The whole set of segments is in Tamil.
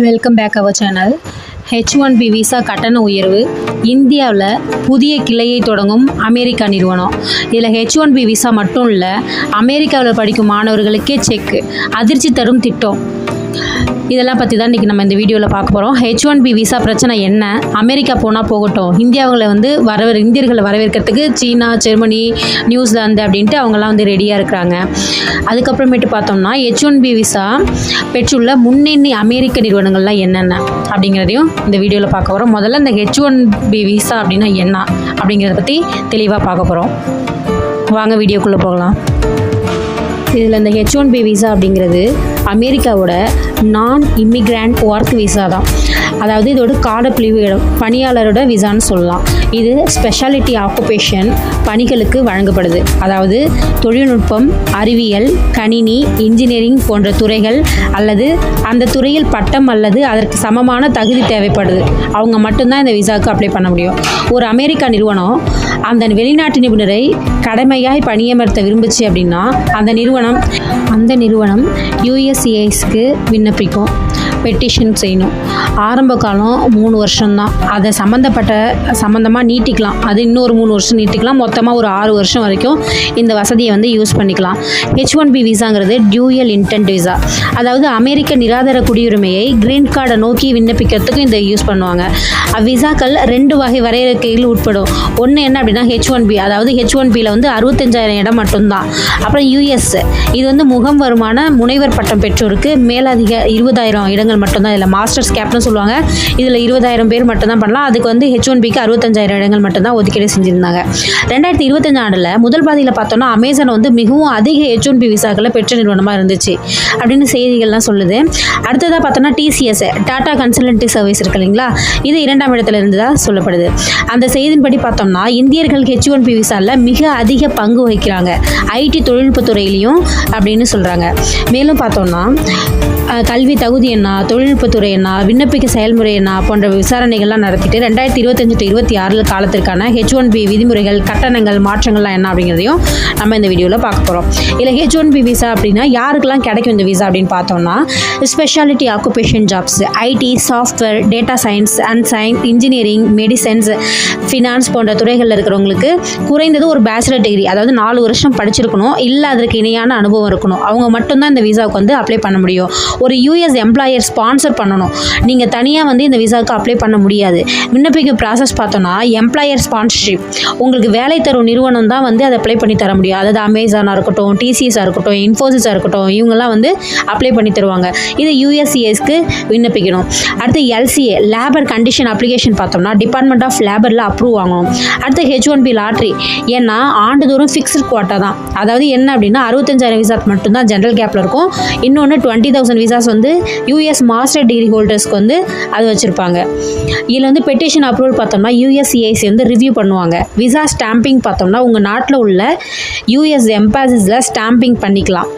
Welcome back our channel H one B visa கட்டண உயர்வு. இந்தியாவில் புதிய கிளையை தொடங்கும் அமெரிக்கா நிறுவனம். இதில் ஹெச் ஒன் பி விசா மட்டும் இல்லை அமெரிக்காவில் படிக்கும் மாணவர்களுக்கே செக் அதிர்ச்சி தரும் திட்டம். இதெல்லாம் பற்றி தான் இன்றைக்கி நம்ம இந்த வீடியோவில் பார்க்க போகிறோம் ஹெச் ஒன் பி விசா பிரச்சனை என்ன? அமெரிக்கா போனால் போகட்டும். இந்தியாவில் வந்து வரவேற் இந்தியர்களை வரவேற்கிறதுக்கு சீனா ஜெர்மனி நியூசிலாந்து அப்படின்ட்டு அவங்கெல்லாம் வந்து ரெடியாக இருக்கிறாங்க. அதுக்கப்புறமேட்டு பார்த்தோம்னா ஹெச் ஒன் பி விசா பெற்றுள்ள முன்னணி அமெரிக்க நிறுவனங்கள்லாம் என்னென்ன அப்படிங்கிறதையும் இந்த வீடியோவில் பார்க்க போகிறோம் முதல்ல இந்த ஹெச் ஒன் பி விசா அப்படின்னா என்ன அப்படிங்கிறத பற்றி தெளிவாக பார்க்க போகிறோம் வாங்க வீடியோக்குள்ளே போகலாம். இதில் இந்த ஹெச் ஒன் பி விசா அப்படிங்கிறது அமெரிக்காவோட நான் இமிக்ராண்ட் ஒர்க் விசா தான். அதாவது இதோட காலப்பிழிவு இடம் பணியாளரோட விசான்னு சொல்லலாம். இது ஸ்பெஷாலிட்டி ஆக்குபேஷன் பணிகளுக்கு வழங்கப்படுது. அதாவது தொழில்நுட்பம் அறிவியல் கணினி இன்ஜினியரிங் போன்ற துறைகள் அல்லது அந்த துறையில் பட்டம் அல்லது அதற்கு சமமான தகுதி தேவைப்படுது. அவங்க மட்டும்தான் இந்த விசாவுக்கு அப்ளை பண்ண முடியும். ஒரு அமெரிக்கா நிறுவனம் அந்த வெளிநாட்டு நிபுணரை கடமையாய் பணியமர்த்த விரும்புச்சு அப்படின்னா அந்த நிறுவனம் அந்த நிறுவனம் யூஎஸ்சிஐஸ்க்கு விண்ணப்பிக்கும் பெட்டிஷன் செய்யணும். ஆரம்ப காலம் மூணு வருஷம்தான். அதை சம்மந்தப்பட்ட சம்மந்தமாக நீட்டிக்கலாம். அது இன்னொரு மூணு வருஷம் நீட்டிக்கலாம். மொத்தமாக ஒரு ஆறு வருஷம் வரைக்கும் இந்த வசதியை வந்து யூஸ் பண்ணிக்கலாம். ஹெச் ஒன் பி விசாங்கிறது டியூயல் இன்டென்ட் விசா அதாவது அமெரிக்க நிராதர குடியுரிமையை கிரீன் கார்டை நோக்கி விண்ணப்பிக்கிறதுக்கு இந்த யூஸ் பண்ணுவாங்க. அவ்விசாக்கள் ரெண்டு வகை வரையறைக்கையில் உட்படும். ஒன்று என்ன அப்படின்னா ஹெச் ஒன் பி அதாவது ஹெச் ஒன் பியில் வந்து அறுபத்தஞ்சாயிரம் இடம் மட்டும்தான். அப்புறம் யூஎஸ் இது வந்து முகம் வருமான முனைவர் பட்டம் பெற்றோருக்கு மேலதிக இருபதாயிரம் இடங்கள் மட்டும்தான். இதில் மாஸ்டர்ஸ் கேப்னு சொல்லுவாங்க. இதில் இருபதாயிரம் பேர் மட்டும்தான் பண்ணலாம். அதுக்கு வந்து ஹெச் ஒன் பிக்கு அறுபத்தஞ்சாயிரம் இடங்கள் மட்டும்தான் ஒதுக்கீடு செஞ்சுருந்தாங்க. ரெண்டாயிரத்தி இருபத்தஞ்சு ஆண்டில் முதல் பாதியில் பார்த்தோம்னா அமேசான் வந்து மிகவும் அதிக ஹெச் ஒன் பி விசாக்களை பெற்ற நிறுவனமாக இருந்துச்சு அப்படின்னு செய்திகள்லாம் சொல்லுது. அடுத்ததாக பார்த்தோம்னா டிசிஎஸ் டாடா கன்சல்டன்சி சர்வீஸ் இருக்கு இல்லைங்களா? இது இரண்டாம் இடத்துல இருந்ததா சொல்லப்படுது. அந்த செய்தியின்படி பார்த்தோம்னா இந்தியர்கள் ஹெச் ஒன் பி விசாவில் மிக அதிக பங்கு வகிக்கிறாங்க. ஐடி தொழில்நுட்பத்துறையிலையும் அப்படின்னு சொல்கிறாங்க மேலும் பார்த்தோம்னா கல்வி தகுதி என்ன தொழில்நுட்பத்துறை என்ன விண்ணப்பிக்க செயல்முறை என்ன போன்ற விசாரணைகள்லாம் நடத்திட்டு ரெண்டாயிரத்தி இருபத்தஞ்சு டு இருபத்தி ஆறில் காலத்திற்கான ஹெச் ஒன் பி விதிமுறைகள் கட்டணங்கள் மாற்றங்கள்லாம் என்ன அப்படிங்கிறதையும் நம்ம இந்த வீடியோவில் பார்க்க போகிறோம் இல்லை ஹெச் ஒன் பி விசா அப்படின்னா யாருக்கெல்லாம் கிடைக்கும் இந்த விசா அப்படின்னு பார்த்தோம்னா speciality occupation jobs IT software data science and science engineering medicines finance போன்ற துறைகளில் இருக்கிறவங்களுக்கு குறைந்தது ஒரு பேச்சுலர் டிகிரி அதாவது நாலு வருஷம் படிச்சிருக்கணும் இல்லை அதற்கு இணையான அனுபவம் இருக்கணும். அவங்க மட்டும்தான் இந்த விசாவுக்கு வந்து அப்ளை பண்ண முடியும். ஒரு யூஎஸ் எம்ப்ளாயர்ஸ் ஸ்பான்சர் பண்ணணும். நீங்கள் தனியாக வந்து இந்த விசாவுக்கு அப்ளை பண்ண முடியாது. விண்ணப்பிக்க ப்ராசஸ் பார்த்தோன்னா எம்ப்ளாயர் ஸ்பான்சர்ஷிப் உங்களுக்கு வேலை தரும் நிறுவனம் தான் வந்து அதை அப்ளை பண்ணி தர முடியும். அதாவது அமேசானாக இருக்கட்டும் டிசிஎஸாக இருக்கட்டும் இன்ஃபோசிஸாக இருக்கட்டும் இவங்கெல்லாம் வந்து அப்ளை பண்ணி தருவாங்க. இது யூஎஸ்சிஎஸ்க்கு விண்ணப்பிக்கணும். அடுத்து எல்சிஏ லேபர் கண்டிஷன் அப்ளிகேஷன் பார்த்தோம்னா டிபார்ட்மெண்ட் ஆஃப் லேபரில் அப்ரூவ் வாங்கணும். அடுத்து ஹெச் ஒன் பி லாட்ரி ஏன்னா ஆண்டுதோறும் ஃபிக்ஸ்டு குவாட்டா தான். அதாவது என்ன அப்படின்னா அறுபத்தஞ்சாயிரம் விசாக்கு மட்டும்தான் ஜென்ரல் கேப்பில் இருக்கும். இன்னொன்று டுவெண்ட்டி தௌசண்ட் விசாஸ் வந்து யூஎஸ் மாஸ்டர் டிகிரி ஹோல்டர்ஸ்க்கு வந்து அது வச்சுருப்பாங்க. இதில் வந்து பெட்டிஷன் அப்ரூவல் பார்த்தோம்னா யூஎஸ்சிஐசி வந்து ரிவ்யூ பண்ணுவாங்க. விசா ஸ்டாம்பிங் பார்த்தோம்னா உங்கள் நாட்டில் உள்ள யூஎஸ் எம்பாசிஸில் ஸ்டாம்பிங் பண்ணிக்கலாம்.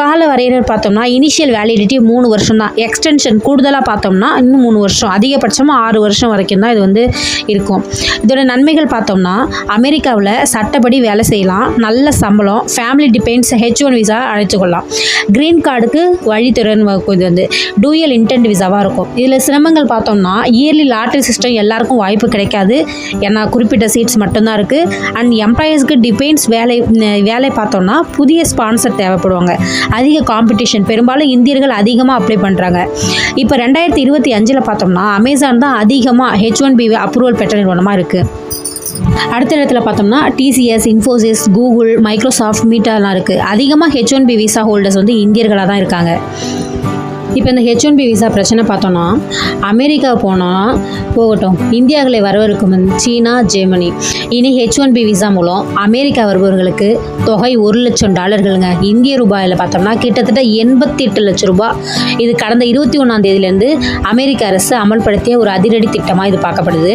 கால வரையறை பார்த்தோம்னா இனிஷியல் வேலிடிட்டி மூணு வருஷம் தான் எக்ஸ்டென்ஷன் கூடுதலாக பார்த்தோம்னா இன்னும் மூணு வருஷம். அதிகபட்சமாக ஆறு வருஷம் வரைக்கும் தான் இது வந்து இருக்கும். இதோட நன்மைகள் பார்த்தோம்னா அமெரிக்காவில் சட்டப்படி வேலை செய்யலாம். நல்ல சம்பளம் family depends H one visa அழைச்சிக்கொள்ளலாம் green கார்டுக்கு வழித்துறைன்னு இது வந்து டூயல் இன்டென்ட் விசாவாக இருக்கும். இதில் சிரமங்கள் பார்த்தோம்னா இயர்லி லாட்ரி சிஸ்டம் எல்லாருக்கும் வாய்ப்பு கிடைக்காது. ஏன்னா குறிப்பிட்ட சீட்ஸ் மட்டும்தான் இருக்குது அண்ட் எம்ப்ளாயர்ஸ்க்கு டிபெண்ட்ஸ் வேலை வேலை பார்த்தோம்னா புதிய ஸ்பான்சர் தேவைப்படுவாங்க. அதிக காம்படிஷன் பெரும்பாலும் இந்தியர்கள் அதிகமாக அப்ளை பண்ணுறாங்க இப்போ ரெண்டாயிரத்தி இருபத்தி அஞ்சில் பார்த்தோம்னா அமேசான் தான் அதிகமாக ஹெச் ஒன் பி அப்ரூவல் பெற்ற நிறுவனமாக இருக்குது அடுத்த இடத்துல பார்த்தோம்னா டிசிஎஸ் இன்ஃபோசிஸ் கூகுள் மைக்ரோசாஃப்ட் மீட்டாலாம் இருக்குது அதிகமாக H one B visa holders வந்து இந்தியர்களாக தான் இருக்காங்க. இப்போ இந்த ஹெச் ஒன் பி விசா பிரச்சனை பார்த்தோன்னா அமெரிக்கா போனால் போகட்டும். இந்தியாவில் வரவிருக்கும் சீனா ஜெர்மனி. இனி ஹெச் ஒன் பி விசா மூலம் அமெரிக்கா வருபவர்களுக்கு தொகை ஒரு லட்சம் டாலர்களுங்க. இந்திய ரூபாயில் பார்த்தோம்னா கிட்டத்தட்ட எண்பத்தி எட்டு லட்சம் ரூபாய். இது கடந்த இருபத்தி ஒன்றாம் தேதியிலேருந்து அமெரிக்க அரசு அமல்படுத்திய ஒரு அதிரடி திட்டமாக இது பார்க்கப்படுது.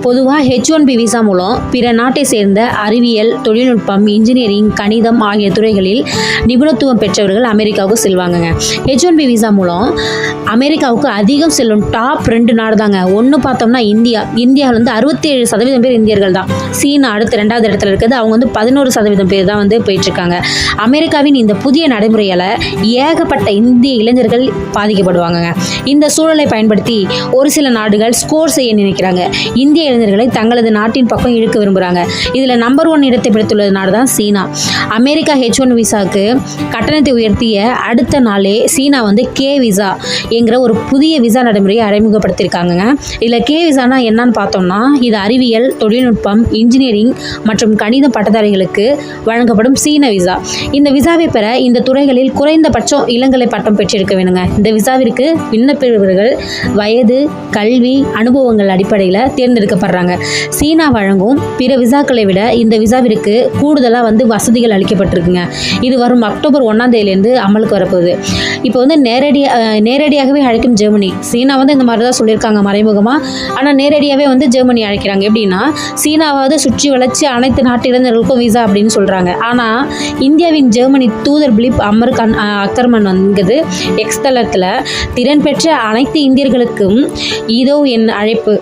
பொதுவாக ஹெச் ஒன் பி விசா மூலம் பிற நாட்டை சேர்ந்த அறிவியல் தொழில்நுட்பம் இன்ஜினியரிங் கணிதம் ஆகிய துறைகளில் நிபுணத்துவம் பெற்றவர்கள் அமெரிக்காவுக்கு செல்வாங்கங்க. ஹெச் ஒன் பி விசா மூலம் மூலம் அமெரிக்காவுக்கு அதிகம் செல்லும் டாப் ரெண்டு நாடு தாங்க ஒன்று பார்த்தோம்னா இந்தியா. இந்தியாவில் வந்து அறுபத்தேழு சதவீதம் பேர் இந்தியர்கள் தான். சீனா அடுத்து ரெண்டாவது இடத்துல இருக்குது. அவங்க வந்து பதினோரு சதவீதம் பேர் தான் வந்து போயிட்டுருக்காங்க. அமெரிக்காவின் இந்த புதிய நடைமுறையால் ஏகப்பட்ட இந்திய இளைஞர்கள் பாதிக்கப்படுவாங்கங்க. இந்த சூழலை பயன்படுத்தி ஒரு சில நாடுகள் ஸ்கோர் செய்ய நினைக்கிறாங்க. இந்திய இளைஞர்களை தங்களது நாட்டின் பக்கம் இழுக்க விரும்புகிறாங்க இதில் நம்பர் ஒன் இடத்தை பிடித்துள்ள நாடு தான் சீனா. அமெரிக்கா ஹெச் ஒன் விசாவுக்கு கட்டணத்தை உயர்த்திய அடுத்த நாளே சீனா வந்து கே விசா என்கிற ஒரு புதிய விசா நடைமுறையை அறிமுகப்படுத்தியிருக்காங்கங்க. இதில் கே விசானா என்னன்னு பார்த்தோம்னா இது அறிவியல் தொழில்நுட்பம் இன்ஜினியரிங் மற்றும் கணித பட்டதாரிகளுக்கு வழங்கப்படும் சீன விசா இந்த விசாவை பெற இந்த துறைகளில் குறைந்தபட்சம் இளங்கலை பட்டம் பெற்றிருக்க வேணுங்க. இந்த விசாவிற்கு விண்ணப்பவர்கள் வயது கல்வி அனுபவங்கள் அடிப்படையில் தேர்ந்தெடுக்கப்படுறாங்க. சீனா வழங்கும் பிற விசாக்களை விட இந்த விசாவிற்கு கூடுதலாக வந்து வசதிகள் அளிக்கப்பட்டிருக்குங்க. இது வரும் அக்டோபர் ஒன்றாம் தேதியிலேருந்து அமலுக்கு வரப்போகுது. இப்போ வந்து நேரடி நேரடியாகவே அழைக்கும் ஜெர்மனி. சீனா வந்து இந்த மாதிரி தான் சொல்லியிருக்காங்க மறைமுகமாக ஆனால் நேரடியாகவே வந்து ஜெர்மனி அழைக்கிறாங்க. எப்படின்னா சீனாவாவது சுற்றி வளர்ச்சி அனைத்து நாட்டு இளைஞர்களுக்கும் விசா அப்படின்னு சொல்கிறாங்க ஆனால் இந்தியாவின் ஜெர்மனி தூதர் பிலிப் அமர் கண் அக்கர்மன் வந்துங்கிறது எக்ஸ்தலத்தில் திறன் பெற்ற அனைத்து இந்தியர்களுக்கும் இதோ என் அழைப்பு.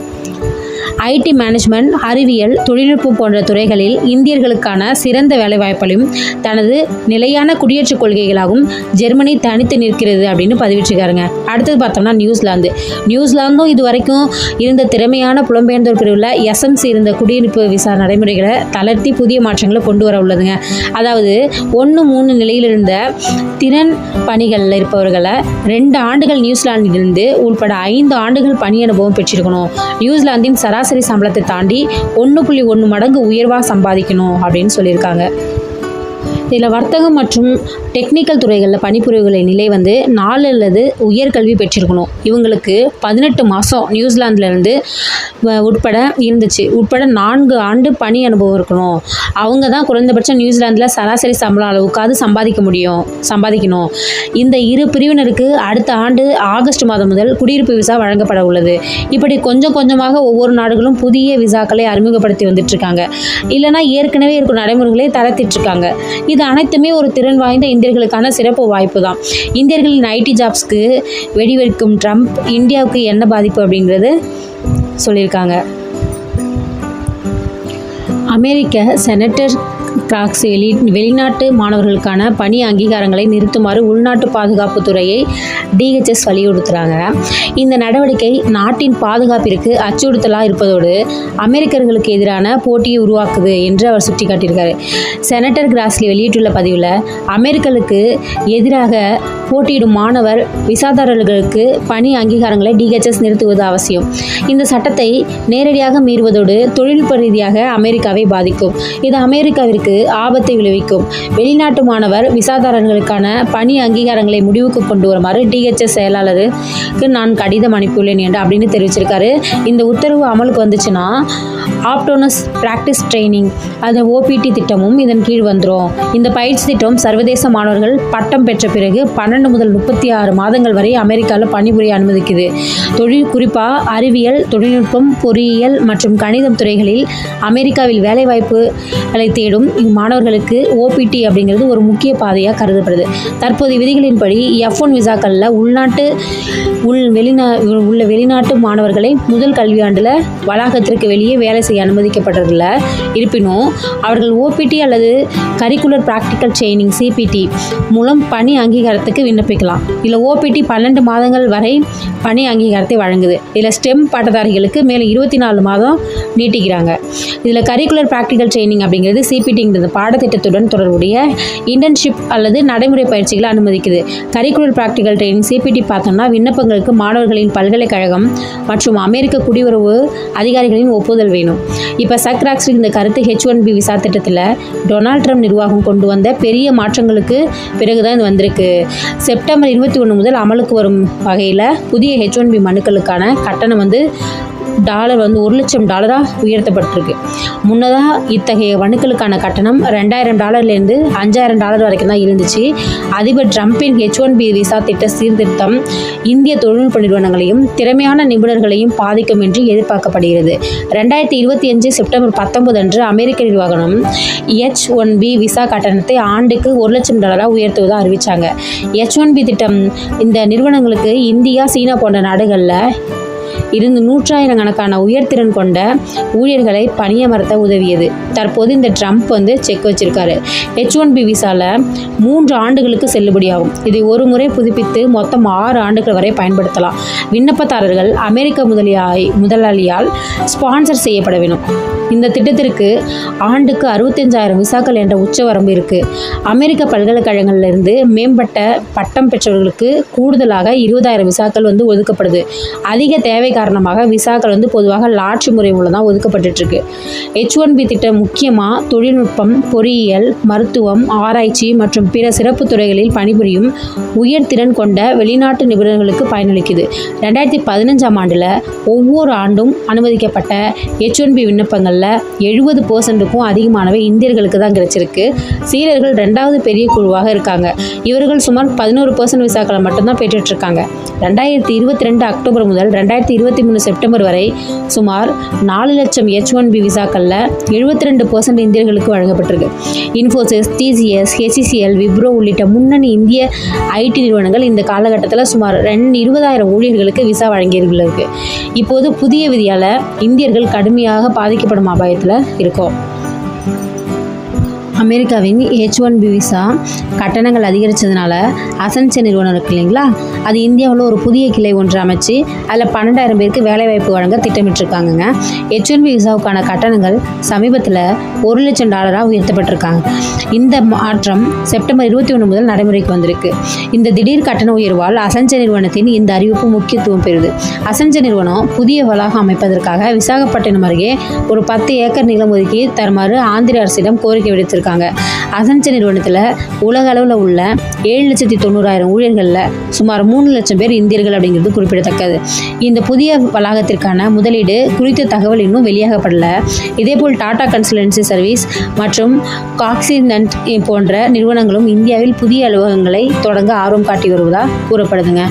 ஐடி மேனேஜ்மெண்ட் அறிவியல் தொழில்நுட்பம் போன்ற துறைகளில் இந்தியர்களுக்கான சிறந்த வேலைவாய்ப்புகளையும் தனது நிலையான குடியேற்றக் கொள்கைகளாகவும் ஜெர்மனி தனித்து நிற்கிறது அப்படின்னு பதிவிட்டிருக்காருங்க. அடுத்தது பார்த்தோம்னா நியூசிலாந்து. நியூசிலாந்தும் இது வரைக்கும் இருந்த திறமையான புலம்பெயர்ந்தோர் பிரிவில் எஸ்எம்சி இருந்த குடியிருப்பு விசா நடைமுறைகளை தளர்த்தி புதிய மாற்றங்களை கொண்டு வர உள்ளதுங்க. அதாவது ஒன்று மூணு நிலையில் இருந்த திறன் பணிகளில் இருப்பவர்களை ரெண்டு ஆண்டுகள் நியூசிலாந்திலிருந்து உள்பட ஐந்து ஆண்டுகள் பணி அனுபவம் பெற்றிருக்கணும். நியூசிலாந்தின் சராசரி சம்பளத்தை தாண்டி ஒன்று புள்ளி ஒன்று மடங்கு உயர்வாக சம்பாதிக்கணும் அப்படின்னு சொல்லியிருக்காங்க. இதில் வர்த்தகம் மற்றும் டெக்னிக்கல் துறைகளில் பணிபுரிவுகளை நிலை வந்து நாலு அல்லது உயர்கல்வி பெற்றிருக்கணும். இவங்களுக்கு பதினெட்டு மாதம் நியூசிலாந்துலேருந்து உட்பட இருந்துச்சு. உட்பட நான்கு ஆண்டு பணி அனுபவம் இருக்கணும். அவங்க தான் குறைந்தபட்சம் நியூசிலாந்தில் சராசரி சம்பளம் அளவுக்காவது சம்பாதிக்க முடியும் சம்பாதிக்கணும். இந்த இரு பிரிவினருக்கு அடுத்த ஆண்டு ஆகஸ்ட் மாதம் முதல் குடியிருப்பு விசா வழங்கப்பட உள்ளது. இப்படி கொஞ்சம் கொஞ்சமாக ஒவ்வொரு நாடுகளும் புதிய விசாக்களை அறிமுகப்படுத்தி வந்துட்டு இருக்காங்க. இல்லைனா ஏற்கனவே இருக்கும் நடைமுறைகளை தளர்த்திட்டு இருக்காங்க. இது அனைத்துமே ஒரு திறன் வாய்ந்த இந்தியர்களுக்கான சிறப்பு வாய்ப்பு தான் இந்தியர்களின் ஐடி ஜாப்ஸ்க்கு வெடிவெடுக்கும் ட்ரம்ப் இந்தியாவுக்கு என்ன பாதிப்பு அப்படிங்கிறது சொல்லியிருக்காங்க. அமெரிக்க செனட்டர் கிராக்ஸ் வெளி வெளிநாட்டு மாணவர்களுக்கான பணி அங்கீகாரங்களை நிறுத்துமாறு உள்நாட்டு பாதுகாப்பு துறையை டிஹெச்எஸ் வலியுறுத்துகிறாங்க இந்த நடவடிக்கை நாட்டின் பாதுகாப்பிற்கு அச்சுறுத்தலாக இருப்பதோடு அமெரிக்கர்களுக்கு எதிரான போட்டியை உருவாக்குது என்று அவர் சுட்டிக்காட்டியிருக்காரு. செனட்டர் கிராஸ்லி வெளியிட்டுள்ள பதிவில் அமெரிக்கர்களுக்கு எதிராக போட்டியிடும் மாணவர் விசாதாரர்களுக்கு பணி அங்கீகாரங்களை டிஹெச்எஸ் நிறுத்துவது அவசியம். இந்த சட்டத்தை நேரடியாக மீறுவதோடு தொழில்நுட்ப ரீதியாக அமெரிக்காவை பாதிக்கும். இது அமெரிக்காவிற்கு ஆபத்தை விளைவிக்கும். வெளிநாட்டு மாணவர் விசாதாரர்களுக்கான பணி அங்கீகாரங்களை முடிவுக்கு கொண்டு வருமாறு டிஹெச்எஸ் செயலாளருக்கு நான் கடிதம் அனுப்பியுள்ளேன் என்று அப்படின்னு தெரிவிச்சிருக்காரு. இந்த உத்தரவு அமலுக்கு வந்துச்சுன்னா ஆப்டோனஸ் பிராக்டிஸ் ட்ரைனிங் அது ஓபிடி திட்டமும் இதன் கீழ் வந்துடும் இந்த பயிற்சி திட்டம் சர்வதேச மாணவர்கள் பட்டம் பெற்ற பிறகு பன்னெண்டு முதல் முப்பத்தி ஆறு மாதங்கள் வரை அமெரிக்காவில் பணிபுரிய அனுமதிக்குது. தொழில் குறிப்பாக அறிவியல் தொழில்நுட்பம் பொறியியல் மற்றும் கணிதம் துறைகளில் அமெரிக்காவில் வேலைவாய்ப்புகளை தேடும் இம்மாணவர்களுக்கு ஓபிடி அப்படிங்கிறது ஒரு முக்கிய பாதையாக கருதப்படுது. தற்போதைய விதிகளின்படி எஃப் ஒன் விசாக்களில் உள்நாட்டு உள் வெளிநா உள்ள வெளிநாட்டு மாணவர்களை முதல் கல்வியாண்டில் வளாகத்திற்கு வெளியே வேலை செய்ய அனுமதிக்கப்பட்டதில்ல. இருப்பினும் அவர்கள் ஓபிடி அல்லது கரிக்குலர் ப்ராக்டிக்கல் ட்ரைனிங் சிபிடி மூலம் பணி அங்கீகாரத்துக்கு விண்ணப்பிக்கலாம். இதில் ஓபிடி பன்னெண்டு மாதங்கள் வரை பணி அங்கீகாரத்தை வழங்குது. இதில் ஸ்டெம் பட்டதாரிகளுக்கு மேலே இருபத்தி நாலு மாதம் நீட்டிக்கிறாங்க. இதில் கரிக்குலர் ப்ராக்டிக்கல் ட்ரைனிங் அப்படிங்கிறது இந்த பாடத்திட்டத்துடன் தொடர்புடைய இன்டர்ன்ஷிப் அல்லது நடைமுறை பயிற்சிகளை அனுமதிக்குது. கரிக்குலர் ப்ராக்டிகல் ட்ரைனிங் சிபிடி பார்த்தோம்னா விண்ணப்பங்களுக்கு மாணவர்களின் பல்கலைக்கழகம் மற்றும் அமெரிக்க குடியுறவு அதிகாரிகளின் ஒப்புதல் வேணும். இப்போ சக்ராக்ஸ் இந்த கருத்து ஹெச் ஒன் பி விசா திட்டத்தில் டொனால்ட் ட்ரம்ப் நிர்வாகம் கொண்டு வந்த பெரிய மாற்றங்களுக்கு பிறகுதான் இது வந்திருக்கு. செப்டம்பர் இருபத்தி ஒன்று முதல் அமலுக்கு வரும் வகையில் புதிய ஹெச் ஒன் பி மனுக்களுக்கான கட்டணம் வந்து டாலர் வந்து ஒரு லட்சம் டாலராக உயர்த்தப்பட்டிருக்கு. முன்னதாக இத்தகைய வணுக்களுக்கான கட்டணம் ரெண்டாயிரம் டாலர்லேருந்து அஞ்சாயிரம் டாலர் வரைக்கும் தான் இருந்துச்சு. அதிபர் ட்ரம்பின் ஹெச் ஒன் பி விசா திட்ட சீர்திருத்தம் இந்திய தொழில்நுட்ப நிறுவனங்களையும் திறமையான நிபுணர்களையும் பாதிக்கும் என்று எதிர்பார்க்கப்படுகிறது. ரெண்டாயிரத்தி இருபத்தி அஞ்சு செப்டம்பர் பத்தொன்பது அன்று அமெரிக்க நிர்வாகம் ஹெச் ஒன் பி விசா கட்டணத்தை ஆண்டுக்கு ஒரு லட்சம் டாலராக உயர்த்துவதாக அறிவித்தாங்க ஹெச் ஒன் பி திட்டம் இந்த நிறுவனங்களுக்கு இந்தியா சீனா போன்ற நாடுகளில் இருந்து நூற்றாயிரக்கணக்கான உயர்திறன் கொண்ட ஊழியர்களை பணியமர்த்த உதவியது. தற்போது இந்த ட்ரம்ப் வந்து செக் வச்சிருக்காரு. ஹெச் ஒன் பி விசாவில் மூன்று ஆண்டுகளுக்கு செல்லுபடியாகும். இதை ஒரு முறை புதுப்பித்து மொத்தம் ஆறு ஆண்டுகள் வரை பயன்படுத்தலாம். விண்ணப்பதாரர்கள் அமெரிக்க முதலியாய் முதலாளியால் ஸ்பான்சர் செய்யப்பட வேணும் இந்த திட்டத்திற்கு ஆண்டுக்கு அறுபத்தஞ்சாயிரம் விசாக்கள் என்ற உச்சவரம்பு இருக்குது அமெரிக்க பல்கலைக்கழகங்களிலிருந்து மேம்பட்ட பட்டம் பெற்றவர்களுக்கு கூடுதலாக இருபதாயிரம் விசாக்கள் வந்து ஒதுக்கப்படுது. அதிக தேவை காரணமாக விசாக்கள் வந்து பொதுவாக லாட்சி முறை மூலம் தான் ஒதுக்கப்பட்டுருக்கு ஹெச் ஒன் பி திட்டம் முக்கியமாக தொழில்நுட்பம் பொறியியல் மருத்துவம் ஆராய்ச்சி மற்றும் பிற சிறப்பு துறைகளில் பணிபுரியும் உயர்திறன் கொண்ட வெளிநாட்டு நிபுணர்களுக்கு பயனளிக்குது. ரெண்டாயிரத்தி பதினஞ்சாம் ஆண்டில் ஒவ்வொரு ஆண்டும் அனுமதிக்கப்பட்ட ஹெச் ஒன் பி விண்ணப்பங்களில் எழுபது பர்சன்ட்டுக்கும் அதிகமானவை இந்தியர்களுக்கு தான் கிடைச்சிருக்கு. சீரர்கள் ரெண்டாவது பெரிய குழுவாக இருக்காங்க. இவர்கள் சுமார் பதினோரு பர்சன்ட் விசாக்களை மட்டும்தான் பெற்றுட்ருக்காங்க. ரெண்டாயிரத்தி இருபத்தி ரெண்டு அக்டோபர் முதல் ரெண்டாயிரத்தி இருபத்தி இருபத்தி மூணு செப்டம்பர் வரை சுமார் நாலு லட்சம் எச் ஒன் பி விசாக்களில் எழுபத்தி ரெண்டு பர்சன்ட் இந்தியர்களுக்கு வழங்கப்பட்டிருக்கு. இன்ஃபோசிஸ் டிசிஎஸ் ஹெச்சிசிஎல் விப்ரோ உள்ளிட்ட முன்னணி இந்திய ஐடி நிறுவனங்கள் இந்த காலகட்டத்தில் சுமார் ரெண்டு இருபதாயிரம் ஊழியர்களுக்கு விசா வழங்கியிருக்கு இப்போது புதிய விதியால் இந்தியர்கள் கடுமையாக பாதிக்கப்படும் அபாயத்தில் இருக்கோம். அமெரிக்காவின் ஹெச் ஒன் பி விசா கட்டணங்கள் அதிகரித்ததுனால அசன்சே நிறுவனம் இருக்கு இல்லைங்களா? அது இந்தியாவில் ஒரு புதிய கிளை ஒன்று அமைச்சு அதில் பன்னெண்டாயிரம் பேருக்கு வேலைவாய்ப்பு வழங்க திட்டமிட்டிருக்காங்கங்க. ஹெச் ஒன் பி விசாவுக்கான கட்டணங்கள் சமீபத்தில் ஒரு லட்சம் டாலராக உயர்த்தப்பட்டிருக்காங்க. இந்த மாற்றம் செப்டம்பர் இருபத்தி ஒன்று முதல் நடைமுறைக்கு வந்திருக்கு. இந்த திடீர் கட்டண உயர்வால் அசன்சே நிறுவனத்தின் இந்த அறிவிப்பு முக்கியத்துவம் பெறுது. அசன்சே நிறுவனம் புதிய வளாகம் அமைப்பதற்காக விசாகப்பட்டினம் அருகே ஒரு பத்து ஏக்கர் நிலம் ஒதுக்கி தருமாறு ஆந்திர அரசிடம் கோரிக்கை விடுத்திருக்காங்க. அசன்சே நிறுவனத்தில் உலக அளவில் உள்ள ஏழு லட்சத்தி தொண்ணூறாயிரம் ஊழியர்களில் சுமார் மூணு லட்சம் பேர் இந்தியர்கள் அப்படிங்கிறது குறிப்பிடத்தக்கது. இந்த புதிய வளாகத்திற்கான முதலீடு குறித்த தகவல் இன்னும் வெளியாகப்படல. இதேபோல் டாடா கன்சல்டன்சி சர்வீஸ் மற்றும் காக்சினன்ட் போன்ற நிறுவனங்களும் இந்தியாவில் புதிய அலுவலகங்களை தொடங்க ஆர்வம் காட்டி வருவதாக கூறப்படுதுங்க.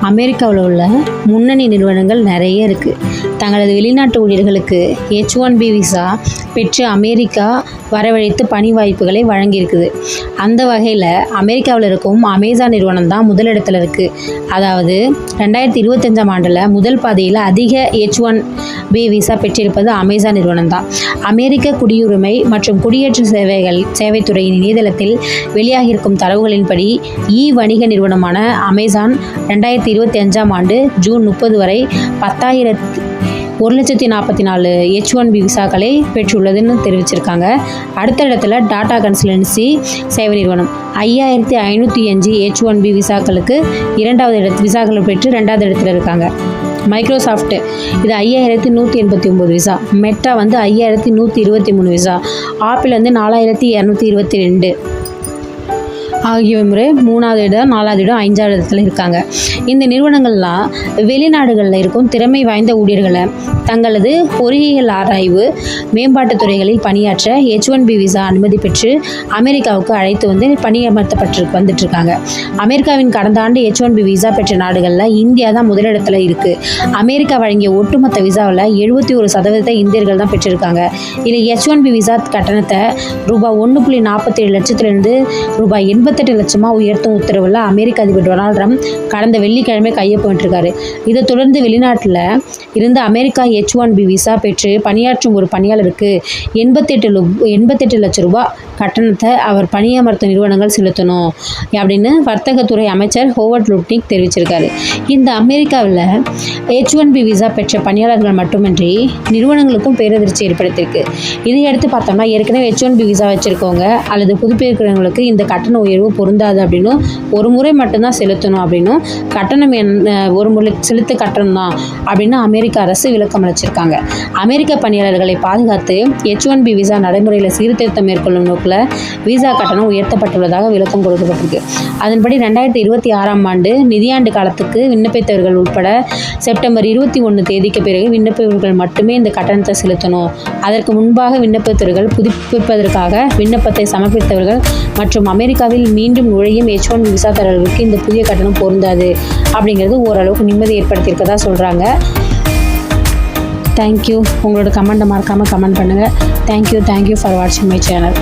அமெரிக்காவில் உள்ள முன்னணி நிறுவனங்கள் நிறைய இருக்குது தங்களது வெளிநாட்டு ஊழியர்களுக்கு ஹெச் ஒன் பி விசா பெற்று அமெரிக்கா வரவழைத்து பணி வாய்ப்புகளை வழங்கியிருக்குது. அந்த வகையில் அமெரிக்காவில் இருக்கும் அமேசான் நிறுவனம் தான் முதலிடத்தில் இருக்குது அதாவது ரெண்டாயிரத்தி இருபத்தஞ்சாம் ஆண்டில் முதல் பாதையில் அதிக ஹெச் ஒன் பி விசா பெற்றிருப்பது அமேசான் நிறுவனம் தான். அமெரிக்க குடியுரிமை மற்றும் குடியேற்ற சேவைகள் சேவைத்துறையின் இணையதளத்தில் வெளியாகியிருக்கும் தரவுகளின்படி இ வணிக நிறுவனமான அமேசான் ரெண்டாயிரத்தி இருபத்தி அஞ்சாம் ஆண்டு ஜூன் முப்பது வரை பத்தாயிரத்து ஒரு லட்சத்தி நாற்பத்தி நாலு ஹெச் ஒன் பி விசாக்களை பெற்றுள்ளதுன்னு தெரிவிச்சிருக்காங்க. அடுத்த இடத்துல டாடா கன்சல்டன்சி சேவை நிறுவனம். ஐயாயிரத்தி ஐநூற்றி அஞ்சு ஹெச் ஒன் பி விசாக்களுக்கு இரண்டாவது இடத்து விசாக்களை பெற்று ரெண்டாவது இடத்துல இருக்காங்க. மைக்ரோசாஃப்ட் இது ஐயாயிரத்தி நூற்றி எண்பத்தி ஒம்பது விசா. மெட்டா வந்து ஐயாயிரத்தி நூற்றி இருபத்தி மூணு விசா. ஆப்பிள் வந்து நாலாயிரத்தி இரநூத்தி இருபத்தி ரெண்டு. ஆகியவை மூணாவது இடம் நாலாவது இடம் ஐந்தாவது இடத்துல இருக்காங்க. இந்த நிறுவனங்கள்லாம் வெளிநாடுகளில் இருக்கும் திறமை வாய்ந்த ஊழியர்களை தங்களது பொறியியல் ஆராய்வு மேம்பாட்டுத் துறைகளில் பணியாற்ற ஹெச் ஒன் பி விசா அனுமதி பெற்று அமெரிக்காவுக்கு அழைத்து வந்து பணியமர்த்தப்பட்டு வந்துட்டு இருக்காங்க அமெரிக்காவின் கடந்த ஆண்டு ஹெச் ஒன் பி விசா பெற்ற நாடுகளில் இந்தியா தான் முதலிடத்தில் இருக்குது அமெரிக்கா வழங்கிய ஒட்டுமொத்த விசாவில் எழுபத்தி ஒரு சதவீதத்தை இந்தியர்கள் தான் பெற்றிருக்காங்க. இதில் ஹெச் ஒன் பி விசா கட்டணத்தை ரூபாய் ஒன்று புள்ளி நாற்பத்தேழு லட்சத்திலிருந்து ரூபாய் எண்பத்தெட்டு லட்சமாக உயர்த்தும் உத்தரவில் அமெரிக்க அதிபர் டொனால்ட் ட்ரம்ப் கடந்த வெள்ளிக்கிழமை கையொப்பமிட்டிருக்காரு இதை தொடர்ந்து வெளிநாட்டில் இருந்து America H one B visa பெற்று பணியாற்றும் ஒரு பணியாளருக்கு எண்பத்தெட்டு லு எண்பத்தெட்டு லட்சம் ரூபாய் கட்டணத்தை அவர் பணியமர்த்தும் நிறுவனங்கள் செலுத்தணும் அப்படின்னு வர்த்தகத்துறை அமைச்சர் ஹோவர்ட் லுட்னிக் தெரிவிச்சிருக்காரு. இந்த அமெரிக்காவில் ஹெச் ஒன் பி விசா பெற்ற பணியாளர்கள் மட்டுமின்றி நிறுவனங்களுக்கும் பேரதிர்ச்சி ஏற்படுத்தியிருக்கு. இதையடுத்து பார்த்தோம்னா ஏற்கனவே ஹெச் ஒன் பி விசா வச்சுருக்கவங்க அல்லது புதுப்பிக்கிறவங்களுக்கு இந்த கட்டண உயர்வு உயர்வு பொருந்தாது அப்படின்னும் ஒரு முறை மட்டும்தான் செலுத்தணும் அப்படின்னும் கட்டணம் என் ஒரு முறை செலுத்த கட்டணம் தான் அப்படின்னு அமெரிக்க அரசு விளக்கம் அளிச்சிருக்காங்க. அமெரிக்க பணியாளர்களை பாதுகாத்து எச் ஒன் பி விசா நடைமுறையில் சீர்திருத்தம் மேற்கொள்ளும் நோக்கில் விசா கட்டணம் உயர்த்தப்பட்டுள்ளதாக விளக்கம் கொடுக்கப்பட்டிருக்கு. அதன்படி ரெண்டாயிரத்தி இருபத்தி ஆறாம் ஆண்டு நிதியாண்டு காலத்துக்கு விண்ணப்பித்தவர்கள் உட்பட செப்டம்பர் இருபத்தி ஒன்று தேதிக்கு பிறகு விண்ணப்பவர்கள் மட்டுமே இந்த கட்டணத்தை செலுத்தணும். அதற்கு முன்பாக விண்ணப்பித்தவர்கள் புதுப்பிப்பதற்காக விண்ணப்பத்தை சமர்ப்பித்தவர்கள் மற்றும் அமெரிக்காவில் மீண்டும் நுழையும் எச் ஒன் விசாதாரர்களுக்கு இந்த புதிய கட்டணம் பொருந்தாது அப்படிங்கிறது ஓரளவுக்கு நிம்மதி ஏற்படுத்தியிருக்கதா சொல்கிறாங்க தேங்க்யூ உங்களோட கமெண்ட்டை மறக்காமல் கமெண்ட் பண்ணுங்கள் thank you thank you for வாட்சிங் மை சேனல்